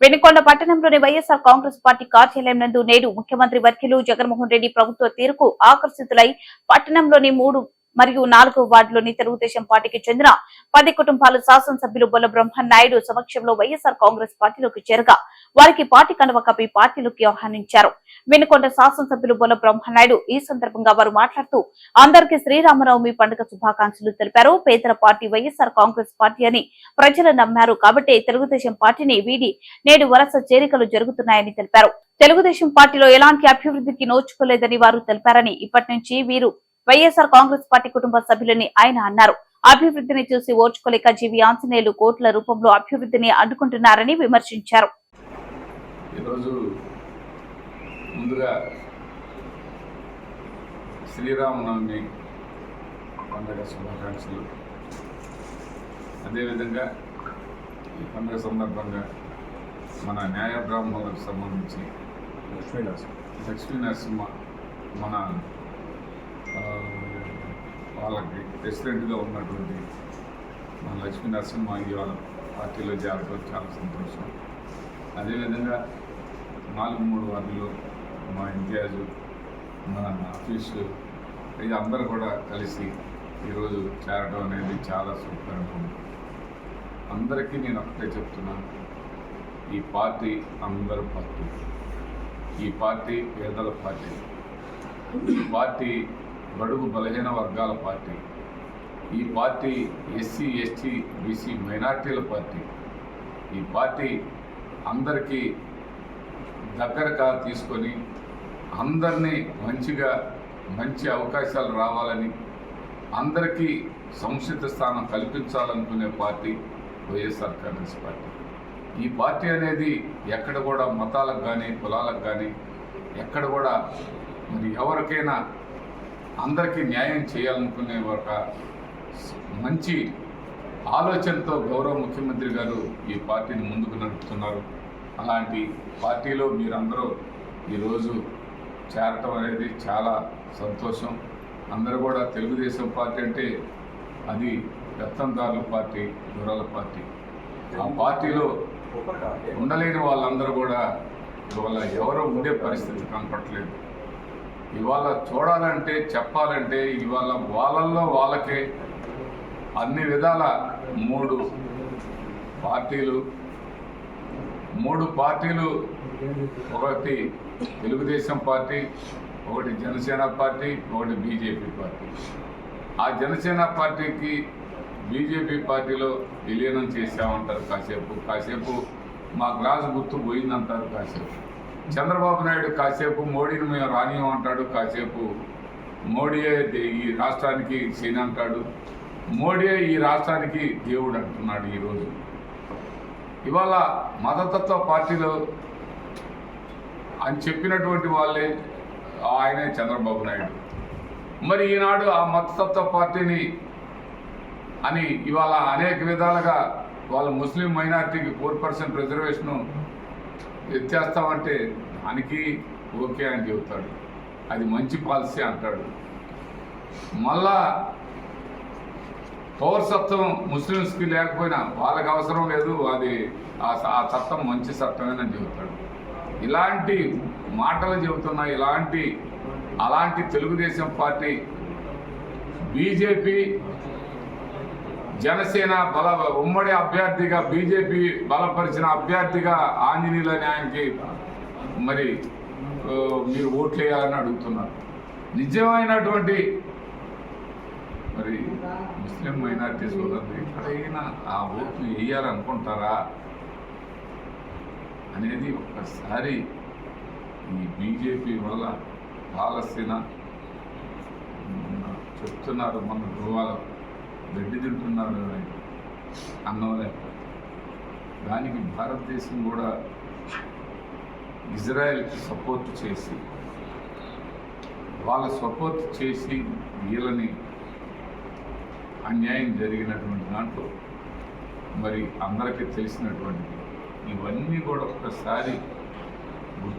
వెనుకొండ పట్టణంలోని వైఎస్ఆర్ కాంగ్రెస్ పార్టీ కార్యాలయం నందు నేడు ముఖ్యమంత్రి వర్కిలు జగన్మోహన్ రెడ్డి ప్రభుత్వ తీరుకు ఆకర్షితులై పట్టణంలోని మూడు మరియు నాలుగో వార్డులోని తెలుగుదేశం పార్టీకి చెందిన పది కుటుంబాలు శాసనసభ్యులు బొల్ల బ్రహ్మనాయుడు సమక్షంలో వైఎస్ఆర్ కాంగ్రెస్ పార్టీలోకి చేరగా వారికి పార్టీ కనువ కప్పి పార్టీలోకి ఆహ్వానించారు. వెనుకొండ శాసనసభ్యులు బొల్ల బ్రహ్మనాయుడు ఈ సందర్భంగా వారు మాట్లాడుతూ అందరికీ శ్రీరామనవమి పండుగ శుభాకాంక్షలు తెలిపారు. పేదల పార్టీ వైఎస్ఆర్ కాంగ్రెస్ పార్టీ అని ప్రజలు నమ్మారు. కాబట్టి తెలుగుదేశం పార్టీని వీడి నేడు వరుస చేరికలు జరుగుతున్నాయని తెలిపారు. తెలుగుదేశం పార్టీలో ఎలాంటి అభివృద్ధికి నోచుకోలేదని వారు తెలిపారని ఇప్పటి నుంచి వీరు వైఎస్ఆర్ కాంగ్రెస్ పార్టీ కుటుంబ సభ్యులని ఆయన అన్నారు. అభివృద్ధిని చూసి ఓర్చుకోలేక జీవి ఆంజనేయులు కోట్ల రూపంలో అభివృద్ధిని అడ్డుకుంటున్నారని విమర్శించారు. ముందుగా శ్రీరామనవమి పండుగ శుభాకాంక్షలు. అదేవిధంగా ఈ పండుగ సందర్భంగా మన న్యాయ బ్రాహ్మణులకు సంబంధించి లక్ష్మీ నరసింహ లక్ష్మీ నరసింహ మన వాళ్ళకి ప్రెసిడెంట్గా ఉన్నటువంటి మన లక్ష్మీ నరసింహాంగి వాళ్ళ పార్టీలో చేరడం చాలా సంతోషం. అదేవిధంగా నాలుగు మూడు వార్డులో మా ఇంతియాజు మన ఆఫీసు ఇది అందరూ కూడా కలిసి ఈరోజు చేరడం అనేది చాలా సూపర్గా ఉంది అందరికీ నేను ఒకటే చెప్తున్నాను ఈ పార్టీ అందరి పార్టీ ఈ పార్టీ పేదల పార్టీ ఈ పార్టీ బడుగు బలహీన వర్గాల పార్టీ. ఈ పార్టీ ఎస్సీ ఎస్టీ బీసీ మైనార్టీల పార్టీ. ఈ పార్టీ అందరికీ దగ్గరగా తీసుకొని అందరినీ మంచిగా మంచి అవకాశాలు రావాలని అందరికీ సంక్షిత స్థానం కల్పించాలనుకునే పార్టీ వైఎస్ఆర్ కాంగ్రెస్ పార్టీ. ఈ పార్టీ అనేది ఎక్కడ కూడా మతాలకు కానీ కులాలకు కానీ ఎక్కడ కూడా మరి ఎవరికైనా అందరికీ న్యాయం చేయాలనుకునే ఒక మంచి ఆలోచనతో గౌరవ ముఖ్యమంత్రి గారు ఈ పార్టీని ముందుకు నడుపుతున్నారు. అలాంటి పార్టీలో మీరందరూ ఈరోజు చేరటం అనేది చాలా సంతోషం. అందరూ కూడా తెలుగుదేశం పార్టీ అంటే అది రత్నందారుల పార్టీ దూరాల పార్టీ. ఆ పార్టీలో ఉండలేని వాళ్ళందరూ కూడా ఇవాళ ఎవరో ఉండే పరిస్థితి కనపడలేదు ఇవాళ చూడాలంటే చెప్పాలంటే ఇవాళ వాళ్ళల్లో వాళ్ళకే అన్ని విధాల మూడు పార్టీలు మూడు పార్టీలు. ఒకటి తెలుగుదేశం పార్టీ ఒకటి జనసేన పార్టీ ఒకటి బీజేపీ పార్టీ. ఆ జనసేన పార్టీకి బీజేపీ పార్టీలో విలీనం చేశామంటారు కాసేపు. కాసేపు మా గ్లాస్ గుర్తు పోయిందంటారు కాసేపు. చంద్రబాబు నాయుడు కాసేపు మోడీని మేము రానియమంటాడు కాసేపు మోడీయే ఈ రాష్ట్రానికి సీన్ అంటాడు. మోడీయే ఈ రాష్ట్రానికి దేవుడు అంటున్నాడు ఈరోజు. ఇవాళ మతతత్వ పార్టీలో అని చెప్పినటువంటి వాళ్ళే ఆయనే చంద్రబాబు నాయుడు. మరి ఈనాడు ఆ మతతత్వ పార్టీని అని ఇవాళ అనేక విధాలుగా వాళ్ళ ముస్లిం మైనార్టీకి ఫోర్ పర్సెంట్ రిజర్వేషను ఇది చేస్తామంటే అనికి ఓకే అని చెబుతాడు. అది మంచి పాలసీ అంటాడు. మళ్ళా పౌరసత్వం ముస్లిమ్స్కి లేకపోయినా వాళ్ళకి అవసరం లేదు అది ఆ స- ఆ చట్టం మంచి చట్టమేనని చెబుతాడు. ఇలాంటి మాటలు చెబుతున్న ఇలాంటి అలాంటి తెలుగుదేశం పార్టీ బీజేపీ జనసేన బల ఉమ్మడి అభ్యర్థిగా బీజేపీ బలపరిచిన అభ్యర్థిగా ఆంజనేయుల న్యాయానికి మరి మీరు ఓట్లు వేయాలని అడుగుతున్నారు. నిజమైనటువంటి మరి ముస్లిం మైనార్టీ సోదరులు ఎక్కడైనా ఆ ఓట్లు వేయాలనుకుంటారా అనేది ఒక్కసారి ఈ బీజేపీ వల్ల పాలస్తీనా చెప్తున్నారు మన గోవాలో గడ్డి తింటున్నారు కదా అన్నం లేక దానికి భారతదేశం కూడా ఇజ్రాయెల్కి సపోర్ట్ చేసి వాళ్ళ సపోర్ట్ చేసి వీళ్ళని అన్యాయం జరిగినటువంటి దాంట్లో మరి అందరికీ తెలిసినటువంటిది. ఇవన్నీ కూడా ఒకసారి గుర్తు